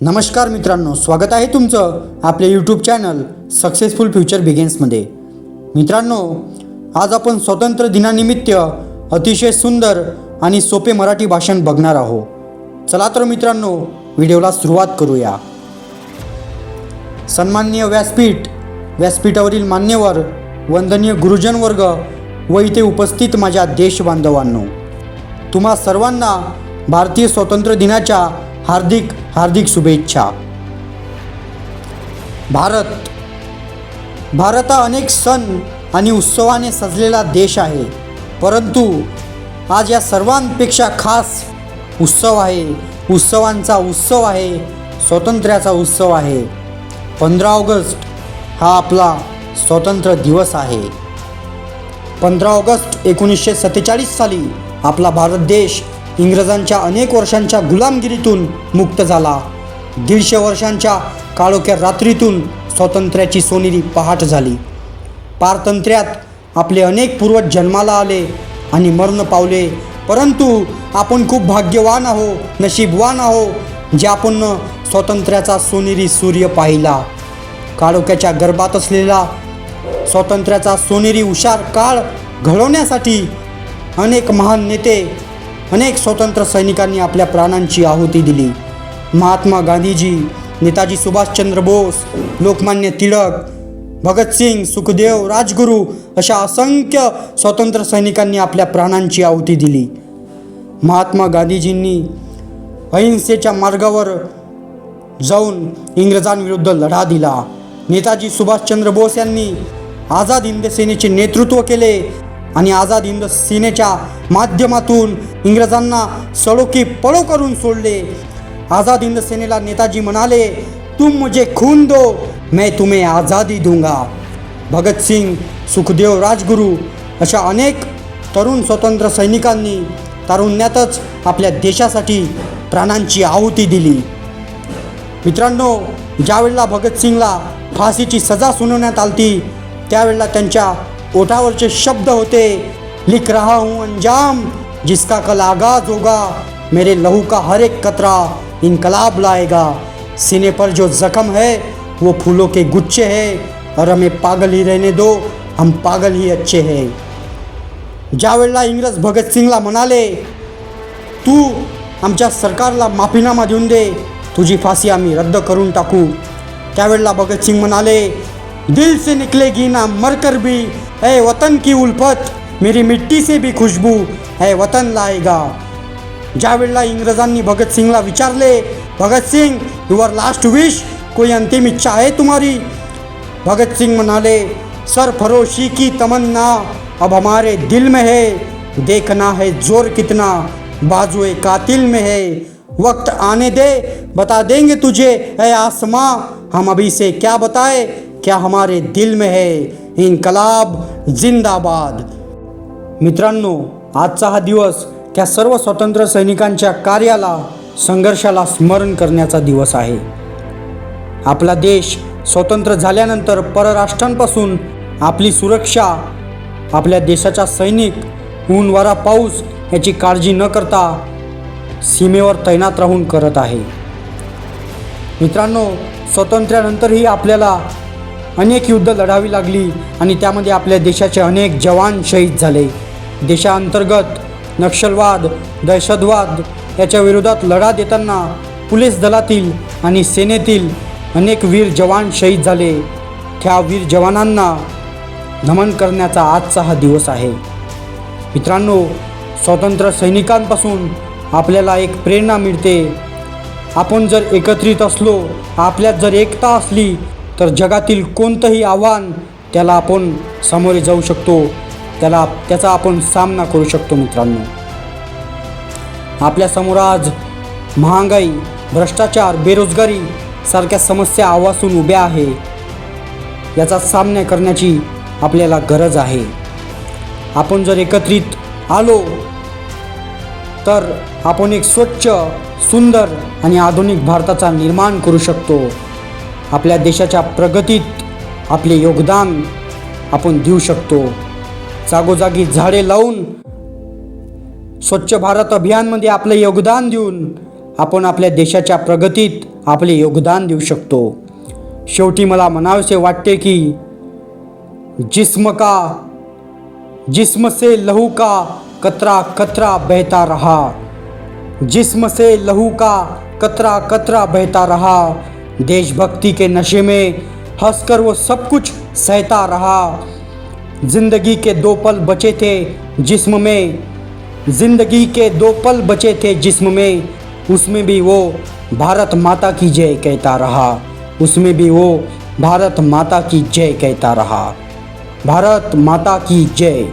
नमस्कार मित्रांनो स्वागत आहे तुमचं आपल्या यूट्यूब चॅनल सक्सेसफुल फ्युचर बिगेन्समध्ये मित्रांनो आज आपण स्वातंत्र्य दिनानिमित्त अतिशय सुंदर आणि सोपे मराठी भाषण बघणार आहोत. चला तर मित्रांनो व्हिडिओला सुरुवात करूया. सन्माननीय व्यासपीठ व्यासपीठावरील मान्यवर वंदनीय गुरुजन वर्ग व इथे उपस्थित माझ्या देशबांधवांनो तुम्हा सर्वांना भारतीय स्वातंत्र्य दिनाच्या हार्दिक हार्दिक शुभेच्छा. भारत. भारत हा अनेक सण आणि उत्सवाने सजलेला देश आहे. परंतु आज या सर्वांपेक्षा खास उत्सव आहे. उत्सवांचा उत्सव आहे. स्वातंत्र्याचा उत्सव आहे. पंधरा ऑगस्ट हा आपला स्वातंत्र्य दिवस आहे. पंधरा ऑगस्ट एकोणीसशे सत्तेचाळीस साली आपला भारत देश इंग्रजांच्या अनेक वर्षांच्या गुलामगिरीतून मुक्त झाला. दीडशे वर्षांच्या काळोख्या रात्रीतून स्वातंत्र्याची सोनेरी पहाट झाली. पारतंत्र्यात आपले अनेक पूर्वज जन्माला आले आणि मरण पावले. परंतु आपण खूप भाग्यवान आहो नशीबवान आहो जे आपण स्वातंत्र्याचा सोनेरी सूर्य पाहिला. काळोख्याच्या गर्भात असलेला स्वातंत्र्याचा सोनेरी हुशार काळ घडवण्यासाठी अनेक महान नेते अनेक स्वतंत्र सैनिकांनी आपल्या प्राणांची आहुती दिली. महात्मा गांधीजी नेताजी सुभाषचंद्र बोस लोकमान्य टिळक भगतसिंग सुखदेव राजगुरू अशा असंख्य स्वतंत्र सैनिकांनी आपल्या प्राणांची आहुती दिली. महात्मा गांधीजींनी अहिंसेच्या मार्गावर जाऊन इंग्रजांविरुद्ध लढा दिला. नेताजी सुभाषचंद्र बोस यांनी आझाद हिंद सेनेचे नेतृत्व केले. आणि आझाद हिंद सेनेच्या माध्यमातून इंग्रजांना सडोकी पळो करून सोडले. आझाद हिंद सेनेला नेताजी म्हणाले तुम मुझे खून दो मैं तुम्हें आझादी दूंगा. भगतसिंग सुखदेव राजगुरू अशा अनेक तरुण स्वतंत्र सैनिकांनी तारुण्यातच आपल्या देशासाठी प्राणांची आहुती दिली. मित्रांनो ज्यावेळेला भगतसिंगला फाशीची सजा सुनावण्यात आली त्यावेळेला त्यांच्या ओठावरचे शब्द होते, लिख रहा हूँ अंजाम, जिसका कल आगाज़ होगा, मेरे लहू का हर एक कतरा इनकलाब लाएगा। सीने पर जो जख्म है, वो फूलों के गुच्छे है, और हमें पागल ही रहने दो, हम पागल ही अच्छे हैं। ज्यावेळेला इंग्रज भगत भगतसिंगला म्हणाले तू आमच्या सरकारला माफीनामा देऊन दे, तुझी फाशी आम्ही रद्द करून टाकू। त्यावेळेला भगतसिंग म्हणाले दिल से निकलेगी ना मरकर भी है वतन की उल्फत, मेरी मिट्टी से भी खुशबू है वतन लाएगा। ज्यावेळेला इंग्रजांनी भगतसिंगला विचारले भगतसिंग युअर लास्ट विश कोई अंतिम इच्छा है तुम्हारी? भगत सिंह म्हणाले सरफरोशी की तमन्ना, अब हमारे दिल में है, देखना है ज़ोर कितना, बाजुए कातिल में है। वक्त आने दे, बता देंगे तुझे है आसमां, हम अभी से क्या बताए, क्या हमारे दिल में है? इन्कलाब जिंदाबाद. मित्रांनो आजचा हा दिवस त्या सर्व स्वतंत्र सैनिकांच्या कार्याला संघर्षाला स्मरण करण्याचा दिवस आहे. आपला देश स्वतंत्र झाल्यानंतर परराष्ट्रांपासून आपली सुरक्षा आपल्या देशाच्या सैनिक ऊन वारा पाऊस याची काळजी न करता सीमेवर तैनात राहून करत आहे. मित्रांनो स्वातंत्र्यानंतरही आपल्याला अनेक युद्ध लढावी लागली आणि त्यामध्ये आपल्या देशाचे अनेक जवान शहीद झाले. देशांतर्गत नक्षलवाद दहशतवाद याच्या विरोधात लढा देताना पोलीस दलातील आणि सेनेतील अनेक वीर जवान शहीद झाले. त्या वीर जवानांना नमन करण्याचा आजचा हा दिवस आहे. मित्रांनो स्वतंत्र सैनिकांपासून आपल्याला एक प्रेरणा मिळते. आपण जर एकत्रित असलो आपल्यात जर एकता असली तर जगातील कोणतंही आव्हान त्याला आपण सामोरे जाऊ शकतो. त्याला त्याचा आपण सामना करू शकतो मित्रांनो. आपल्यासमोर आज महागाई भ्रष्टाचार बेरोजगारी सारख्या समस्या आवासून उभ्या आहे. याचा सामना करण्याची आपल्याला गरज आहे. आपण जर एकत्रित आलो तर आपण एक स्वच्छ सुंदर आणि आधुनिक भारताचा निर्माण करू शकतो. आपल्या देशाच्या प्रगतीत आपले योगदान आपण देऊ शकतो. जागोजागी झाडे लावून स्वच्छ भारत अभियानमध्ये आपलं योगदान देऊन आपण आपल्या देशाच्या प्रगतीत आपले योगदान देऊ शकतो. शेवटी मला म्हणावेसे वाटते की जिस्म का जिस्म से लहू का कतरा कतरा बहता रहा. जिस्म से लहू का कतरा कतरा बहता रहा. देशभक्ति के नशे में हंसकर वो सब कुछ सहता रहा। ज़िंदगी के दो पल बचे थे जिस्म में। ज़िंदगी के दो पल बचे थे जिस्म में। उसमें भी वो भारत माता की जय कहता रहा। उसमें भी वो भारत माता की जय कहता रहा। भारत माता की जय।